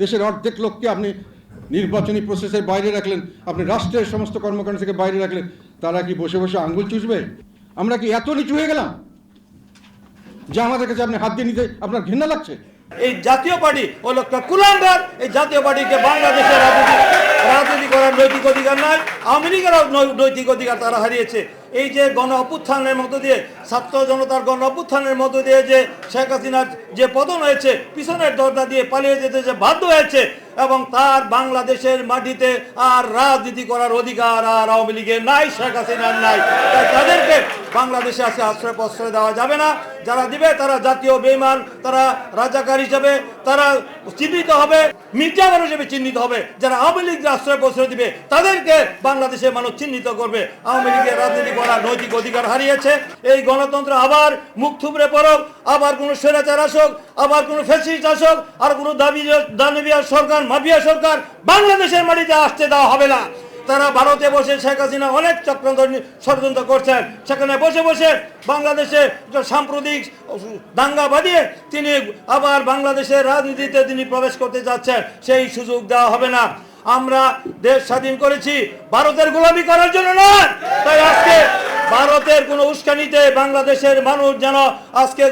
দেশের অর্ধেক লোককে আপনি নির্বাচনী প্রসেসের বাইরে রাখলেন, আপনি রাষ্ট্রের সমস্ত কর্মকাণ্ড থেকে বাইরে রাখলেন, তারা কি বসে বসে আঙ্গুল চুষবে? আমরা কি এত নিচু হয়ে গেলাম যে আমাদের কাছে আপনি হাত দিয়ে নিতে আপনার ঘৃণা লাগছে? এই জাতীয় পার্টি হলো একটা কুলাঙ্গার, এই জাতীয় পার্টিকে বাংলাদেশের রাজনীতি নৈতিক অধিকার নাই আওয়ামী নৈতিক অধিকার তারা হারিয়েছে। এই যে গণ অভ্যুত্থানের মধ্য দিয়ে, ছাত্র জনতার গণ অভ্যুত্থানের মধ্য দিয়ে যে শেখ হাসিনার যে পতন হয়েছে, পিছনের দরজা দিয়ে পালিয়ে যেতে যে বাধ্য হয়েছে, এবং তার বাংলাদেশের মাটিতে আর রাজনীতি করার অধিকার আর আওয়ামী লীগের নাই, শেখ হাসিনার নাই। তাই তাদেরকে বাংলাদেশে আসে আশ্রয় প্রশ্রয় দেওয়া যাবে না। যারা দিবে, তারা জাতীয় বেইমান, তারা রাজাকার হিসাবে, তারা চিহ্নিত হবে। মির্জাবার হিসেবে চিহ্নিত হবে। যারা আওয়ামী লীগ আশ্রয় প্রশ্রয় দিবে, তাদেরকে বাংলাদেশের মানুষ চিহ্নিত করবে। আওয়ামী লীগের রাজনীতি করা নৈতিক অধিকার হারিয়েছে। এই গণতন্ত্র আবার মুখ থুবড়ে পড়ক, আবার কোনো স্বৈরাচার আসুক, আবার কোনো ফ্যাসিস্ট আসুক, আর কোনো দাবি দানবিয়া সরকার, মাফিয়া সরকার বাংলাদেশের মাটিতে আসতে দেওয়া হবে না। তারা ভারতে বসে শেখ হাসিনা অনেক চক্রান্ত ষড়যন্ত্র করছেন। সেখানে বসে বসে বাংলাদেশে সাম্প্রতিক দাঙ্গা বাঁধিয়ে তিনি আবার বাংলাদেশের রাজনীতিতে তিনি প্রবেশ করতে যাচ্ছেন, সেই সুযোগ দেওয়া হবে না। আমরা দেশ স্বাধীন করেছি, ভারতের গোলামি করার জন্য নয়। তাই আজকে ভারতের কোনো উস্কানিতে বাংলাদেশের মানুষ যেন আজকে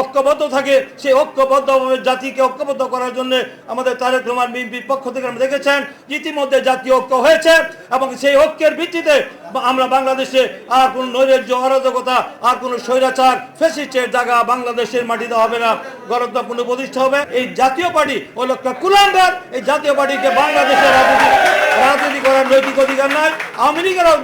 ঐক্যবদ্ধ থাকে, সেই ঐক্যবদ্ধ জাতিকে ঐক্যবদ্ধ করার জন্য আমাদের তারেক রহমান বিএনপির পক্ষ থেকে আমরা দেখেছেন, ইতিমধ্যে জাতীয় ঐক্য হয়েছে এবং সেই ঐক্যের ভিত্তিতে আমরা বাংলাদেশে আর কোনো নৈরাজ্য, অরাজকতা, আর কোনো স্বৈরাচার ফেসিস্টের জায়গা বাংলাদেশের মাটিতে হবে না গণতন্ত্র প্রতিষ্ঠা হবে। এই জাতীয় পার্টি হলো কুলাঙ্গার, এই জাতীয় পার্টিকে বাংলাদেশের রাজনীতি রাজনীতি করার নৈতিক অধিকার নাই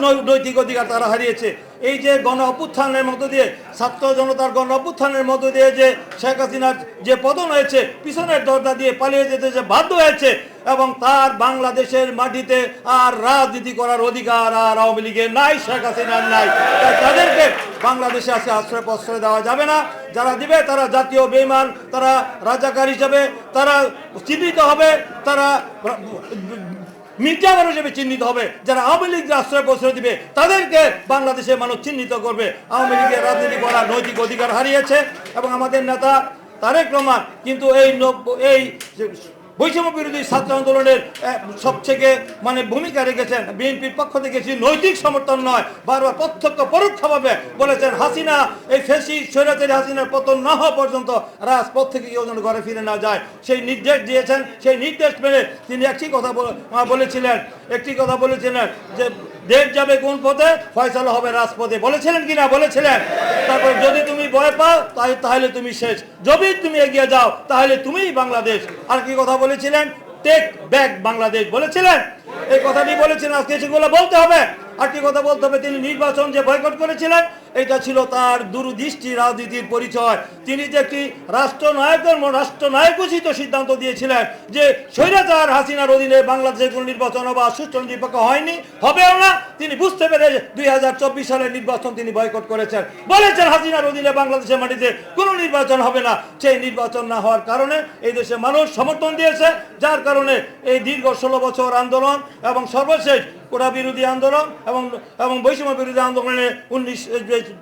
নৈ- নৈতিক অধিকার তারা হারিয়েছে। এই যে গণ অভ্যুত্থানের মধ্য দিয়ে, ছাত্র জনতার গণ অভ্যুত্থানের মধ্য দিয়ে যে শেখ হাসিনার যে পতন হয়েছে, পিছনের দরজা দিয়ে পালিয়ে যেতে যে বাধ্য হয়েছে, এবং তার বাংলাদেশের মাটিতে আর রাজনীতি করার অধিকার আর আওয়ামী লীগের নাই, শেখ হাসিনার নাই। তাদেরকে বাংলাদেশে আসে আশ্রয় প্রশ্রয় দেওয়া যাবে না। যারা দিবে, তারা জাতীয় বেইমান, তারা রাজাকার হিসাবে, তারা চিহ্নিত হবে, তারা মির্জাবার হিসেবে চিহ্নিত হবে। যারা আওয়ামী লীগকে আশ্রয় প্রশ্রয় দিবে তাদেরকে বাংলাদেশের মানুষ চিহ্নিত করবে। আওয়ামী লীগের রাজনীতি করার নৈতিক অধিকার হারিয়েছে এবং আমাদের নেতা তারেক রহমান কিন্তু এই এই বৈষম্য বিরোধী ছাত্র আন্দোলনের সব সবথেকে মানে ভূমিকা রেখেছেন বিএনপির পক্ষ থেকে সে নৈতিক সমর্থন নয়, বারবার প্রত্যক্ষ পরোক্ষভাবে বলেছেন হাসিনা, এই ফেসি স্বৈরাচারী হাসিনার পতন না হওয়া পর্যন্ত রাজপথ থেকে কেউ যেন ঘরে ফিরে না যায়। সেই নির্দেশ দিয়েছেন, সেই নির্দেশ মেনে তিনি একটি কথা বলেছিলেন, একটি কথা বলেছিলেন যে দেশ যাবে কোন পথে? ফয়সালা হবে রাজপথে। বলেছিলেন কিনা? বলেছিলেন। তারপর যদি তুমি ভয় পাও, তাই তাহলে তুমি শেষ। যদি তুমি এগিয়ে যাও, তাহলে তুমিই বাংলাদেশ। আর কি কথা বলেছিলেন? Take back Bangladesh. বলেছিলেন? এই কথাটি বলেছিলেন। আজকে সেগুলো বলতে হবে। আর কি কথা বলতে হবে? তিনি নির্বাচন যে বয়কট করেছিলেন এটা ছিল তার দূরদৃষ্টি রাজনীতির পরিচয়। তিনি যে একটি রাষ্ট্রনায়কের ম- রাষ্ট্রনায়কোচিত সিদ্ধান্ত দিয়েছিলেন যে স্বৈরাচার হাসিনার অধীনে বাংলাদেশের কোনো নির্বাচন বা সুষ্ঠু নিরপেক্ষ হয়নি, হবেও না। তিনি বুঝতে পেরে দুই হাজার চব্বিশ সালের নির্বাচন তিনি বয়কট করেছেন। বলেছেন হাসিনার অধীনে বাংলাদেশের মাটিতে কোনো নির্বাচন হবে না। সেই নির্বাচন না হওয়ার কারণে এই দেশের মানুষ সমর্থন দিয়েছে, যার কারণে এই দীর্ঘ ষোলো বছর আন্দোলন এবং সর্বশেষ কোটা বিরোধী আন্দোলন এবং এবং বৈষম্য বিরোধী আন্দোলনে উনিশ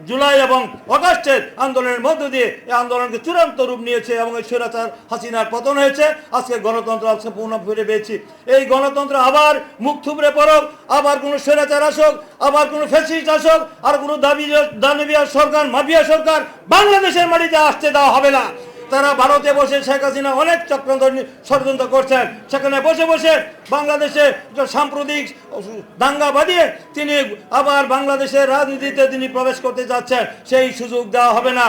জুলাই এবং অগাস্টের আন্দোলনের মধ্য দিয়ে এই আন্দোলনকে চূড়ান্ত রূপ নিয়েছে এবং এই স্বৈরাচার হাসিনার পতন হয়েছে। আজকে গণতন্ত্র আজকে পূর্ণ ফিরে পেয়েছি। এই গণতন্ত্র আবার মুখ থুবড়ে পড়ক, আবার কোনো স্বৈরাচার আসুক, আবার কোনো ফ্যাসিস্ট আসুক, আর কোনো দাবি, দানবিয়া সরকার, মাফিয়া সরকার বাংলাদেশের মাটিতে আসতে দেওয়া হবে না। তারা ভারতে বসে শেখ হাসিনা অনেক চক্রান্ত ষড়যন্ত্র করছেন। সেখানে বসে বসে বাংলাদেশে সাম্প্রতিক দাঙ্গা বাঁধিয়ে তিনি আবার বাংলাদেশের রাজনীতিতে তিনি প্রবেশ করতে যাচ্ছেন, সেই সুযোগ দেওয়া হবে না।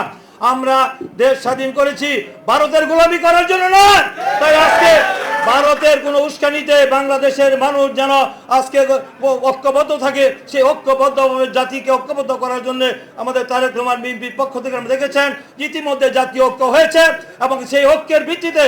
আমরা দেশ স্বাধীন করেছি, ভারতের গোলামি করার জন্য নয়। তাই আজকে ভারতের কোনো উস্কানিতে বাংলাদেশের মানুষ যেন আজকে ঐক্যবদ্ধ থাকে, সেই ঐক্যবদ্ধ জাতিকে ঐক্যবদ্ধ করার জন্য আমাদের তারেক রহমান বিএনপির পক্ষ থেকে আমরা দেখেছেন, ইতিমধ্যে জাতীয় ঐক্য হয়েছে এবং সেই ঐক্যের ভিত্তিতে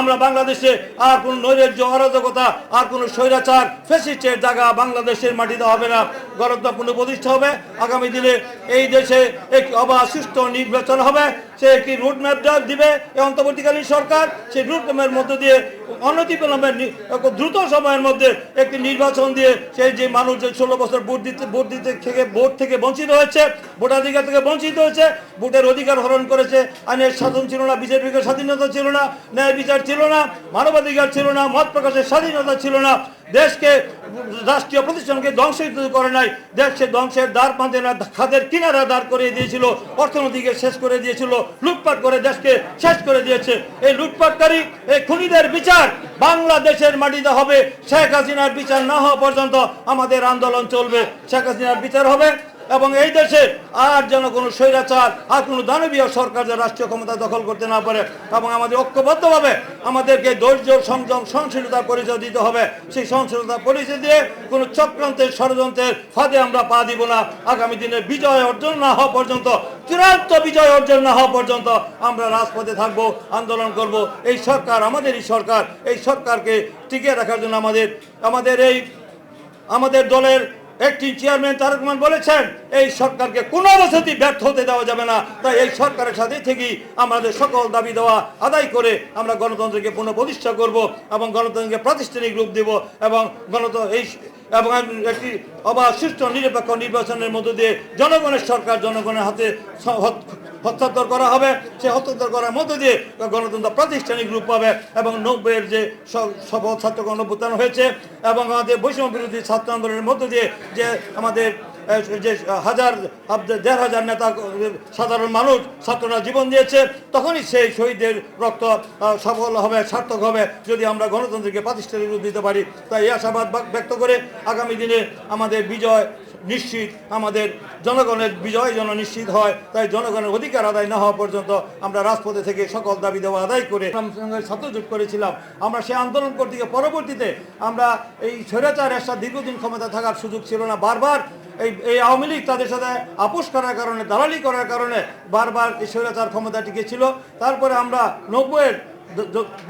আমরা বাংলাদেশে আর কোনো নৈরাজ্য, অরাজকতা, আর কোনো স্বৈরাচার ফেসিস্টের জায়গা বাংলাদেশের মাটিতে হবে না গণতন্ত্র প্রতিষ্ঠা হবে, আগামী দিনে এই দেশে একটি অবাধ সুস্থ নির্বাচন হবে, সে একটি রুটম্যাপ দিবে এই অন্তর্বর্তীকালীন সরকার? সেই রুটম্যাপের মধ্য দিয়ে অনতিবিলম্বে নি- দ্রুত সময়ের মধ্যে একটি নির্বাচন দিয়ে সেই যে মানুষ যে ষোলো বছর ভোট দিতে ভোট দিতে থেকে ভোট থেকে বঞ্চিত হয়েছে, ভোটাধিকার থেকে বঞ্চিত হয়েছে, ভোটের অধিকার হরণ করেছে, আইনের শাসন ছিল না বিভাগের স্বাধীনতা ছিল না, ন্যায় বিচার ছিল না, মানবাধিকার ছিল না, মত প্রকাশের স্বাধীনতা ছিল না, দেশকে রাষ্ট্রীয় প্রতিষ্ঠানকে ধ্বংসিত করে নাই। দেশকে ধ্বংসের দ্বার পাঁধে না, খাদের কিনারা দাঁড় করে দিয়েছিল, অর্থনীতিকে শেষ করে দিয়েছিল, লুটপাট করে দেশকে শেষ করে দিয়েছে। এই লুটপাটকারী, এই খুনিদের বিচার বাংলাদেশের মাটিতে হবে। শেখ হাসিনার বিচার না হওয়া পর্যন্ত আমাদের আন্দোলন চলবে। শেখ হাসিনার বিচার হবে। এবং এই দেশে আর যেন কোনো স্বৈরাচার আর কোনো দানবীয় সরকার যে রাষ্ট্রীয় ক্ষমতা দখল করতে না পারে এবং আমাদের ঐক্যবদ্ধভাবে আমাদেরকে ধৈর্য, সংযম সহনশীলতার পরিচয় দিতে হবে, সেই সহনশীলতার পরিচয় দিয়ে কোনো চক্রান্তের, ষড়যন্ত্রের ফাঁদে আমরা পা দিব না। আগামী দিনে বিজয় অর্জন না হওয়া পর্যন্ত, চূড়ান্ত বিজয় অর্জন না হওয়া পর্যন্ত আমরা রাজপথে থাকব, আন্দোলন করব। এই সরকার আমাদেরই সরকার। এই সরকারকে টিকিয়ে রাখার জন্য আমাদের আমাদের এই, আমাদের দলের একটি চেয়ারম্যান তারক রহমান বলেছেন, এই সরকারকে কোনো অবস্থাতেই ব্যর্থ হতে দেওয়া যাবে না। তাই এই সরকারের সাথে থেকেই আমাদের সকল দাবি দেওয়া, আদায় করে আমরা গণতন্ত্রকে পুনঃপ্রতিষ্ঠা করব এবং গণতন্ত্রকে প্রাতিষ্ঠানিক রূপ দেব এবং গণতন্ত্র এই এবং একটি অবাধ নিরপেক্ষ নির্বাচনের মধ্য দিয়ে জনগণের সরকার জনগণের হত- হস্তান্তর করা হবে। সে হস্তান্তর করার মধ্য দিয়ে গণতন্ত্র প্রাতিষ্ঠানিক রূপ পাবে এবং নব্বইয়ের যে স- সফল ছাত্র গণভুত্থান হয়েছে এবং আমাদের বৈষম্য বিরোধী ছাত্র আন্দোলনের মধ্য দিয়ে যে আমাদের যে হাজার দেড় হাজার নেতা, সাধারণ মানুষ ছাত্ররা জীবন দিয়েছে, তখনই সেই শহীদের রক্ত সফল হবে, সার্থক হবে যদি আমরা গণতন্ত্রকে প্রাতিষ্ঠানিক রূপ দিতে পারি। তাই এই আশাবাদ ব্যক্ত করে আগামী দিনে আমাদের বিজয় নিশ্চিত আমাদের জনগণের বিজয় যেন নিশ্চিত হয়, তাই জনগণের অধিকার আদায় না হওয়া পর্যন্ত আমরা রাজপথে থেকে সকল দাবি দেওয়া আদায় করে ছাত্রজোট করেছিলাম। আমরা সেই আন্দোলন করতে গিয়ে পরবর্তীতে আমরা এই স্বৈরাচার এরশাদ দীর্ঘদিন ক্ষমতা থাকার সুযোগ ছিল না। বারবার এই এই আওয়ামী লীগ তাদের সাথে আপোষ করার কারণে, দালালি করার কারণে বারবার এই স্বৈরাচার ক্ষমতা টিকে ছিল। তারপরে আমরা নব্বইয়ের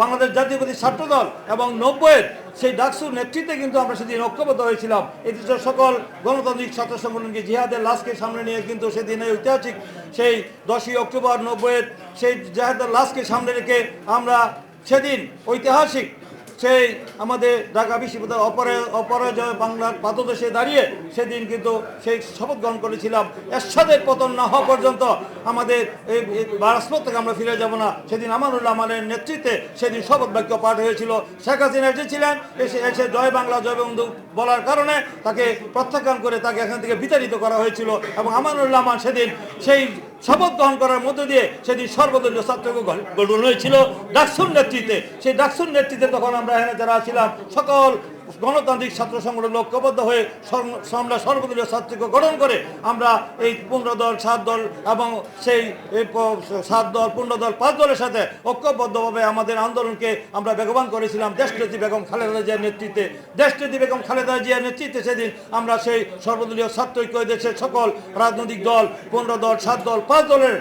বাংলাদেশ জাতীয়বাদী ছাত্র দল এবং নব্বইয়ের সেই ডাকসুর নেতৃত্বে কিন্তু আমরা সেদিন ঐক্যবদ্ধ হয়েছিলাম। এই দেশের সকল গণতান্ত্রিক ছাত্র সংগঠনকে জিহাদের লাশকে সামনে নিয়ে কিন্তু সেদিন এই ঐতিহাসিক সেই দশই অক্টোবর নব্বইয়ের সেই জিহাদের লাশকে সামনে রেখে আমরা সেদিন ঐতিহাসিক সেই আমাদের ঢাকা বিশ্ববিদ্যালয় অপরাজয় অপরাজয় বাংলার পাদদেশে দাঁড়িয়ে সেদিন কিন্তু সেই শপথ গ্রহণ করেছিলাম। এরশাদের পতন না হওয়া পর্যন্ত আমাদের এই এই থেকে আমরা ফিরে যাব না। সেদিন আমানুল্লাহ আমানের নেতৃত্বে সেদিন শপথ বাক্য পাঠ হয়েছিল। শেখ হাসিনা এসেছিলেন এসে এসে জয় বাংলা, জয় বন্ধু বলার কারণে তাকে প্রত্যাখ্যান করে তাকে এখান থেকে বিতাড়িত করা হয়েছিল এবং আমানুল্লাহ আমান সেদিন সেই শপথ গ্রহণ করার মধ্য দিয়ে সেদিন সর্বদলীয় ছাত্র গঠন হয়েছিল। ডাকসুর নেতৃত্বে, সেই ডাকসুর নেতৃত্বে তখন আমরা এখানে যারা ছিলাম, সকল গণতান্ত্রিক ছাত্র সংগঠন লক্ষ্যবদ্ধ হয়ে আমরা সর্বদলীয় ছাত্রকে গঠন করে আমরা এই পনেরো দল, সাত দল এবং সেই সাত দল, পনেরো দল, পাঁচ দলের সাথে ঐক্যবদ্ধভাবে আমাদের আন্দোলনকে আমরা বেগবান করেছিলাম। দেশনেত্রী বেগম খালেদা জিয়ার নেতৃত্বে, দেশনেত্রী বেগম খালেদা জিয়ার নেতৃত্বে সেদিন আমরা সেই সর্বদলীয় ছাত্র ঐক্য দেশের সকল রাজনৈতিক দল, পনেরো দল, সাত দল, পাঁচ দলের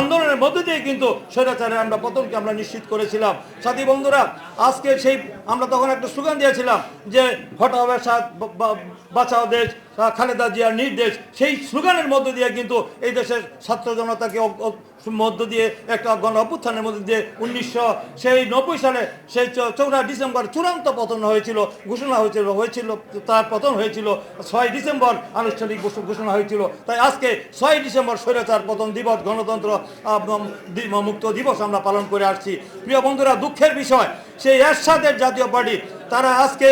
আন্দোলনের মধ্য দিয়ে কিন্তু স্বৈরাচারের আমরা পতনকে আমরা নিশ্চিত করেছিলাম। সাথী বন্ধুরা আজকে সেই আমরা তখন একটা স্লোগান দিয়েছিলাম যে হঠাৎ সাথ বা- বা- বাঁচাও দেশ। খালেদা জিয়ার নির্দেশ, সেই স্লোগানের মধ্য দিয়ে কিন্তু এই দেশের ছাত্র জনতাকে মধ্য দিয়ে একটা গণ অভ্যুত্থানের মধ্য দিয়ে উনিশশো সেই নব্বই সালে সেই চৌঠা ডিসেম্বর চূড়ান্ত পতন হয়েছিল, ঘোষণা হয়েছিল হয়েছিল, তার পতন হয়েছিল, ছয় ডিসেম্বর আনুষ্ঠানিক ঘোষণা হয়েছিল। তাই আজকে ছয় ডিসেম্বর স্বৈরাচার পতন দিবস, গণতন্ত্র মুক্ত দিবস আমরা পালন করে আসছি। প্রিয় বন্ধুরা, দুঃখের বিষয়, সেই এরশাদের জাতীয় পার্টি তারা আজকে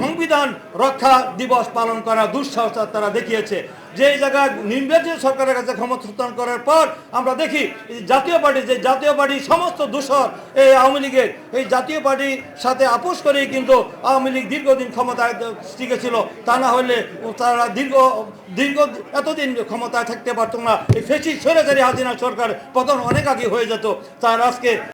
সংবিধান রক্ষা দিবস পালন করা দুঃসাহস তারা দেখিয়েছে। যে জায়গায় নির্বাচিত সরকারের কাছে ক্ষমতা করার পর আমরা দেখি জাতীয় পার্টি, যে জাতীয় পার্টি সমস্ত দূষর এই আওয়ামী লীগের, এই জাতীয় পার্টির সাথে আপোষ করেই কিন্তু আওয়ামী লীগ দীর্ঘদিন ক্ষমতায় টিকেছিল তা না হলে তারা দীর্ঘ দীর্ঘ এতদিন ক্ষমতায় থাকতে পারতো না। এই ফেসি সরেচারি হাজিনা সরকার পতন অনেক আগে হয়ে যেত। তার আজকে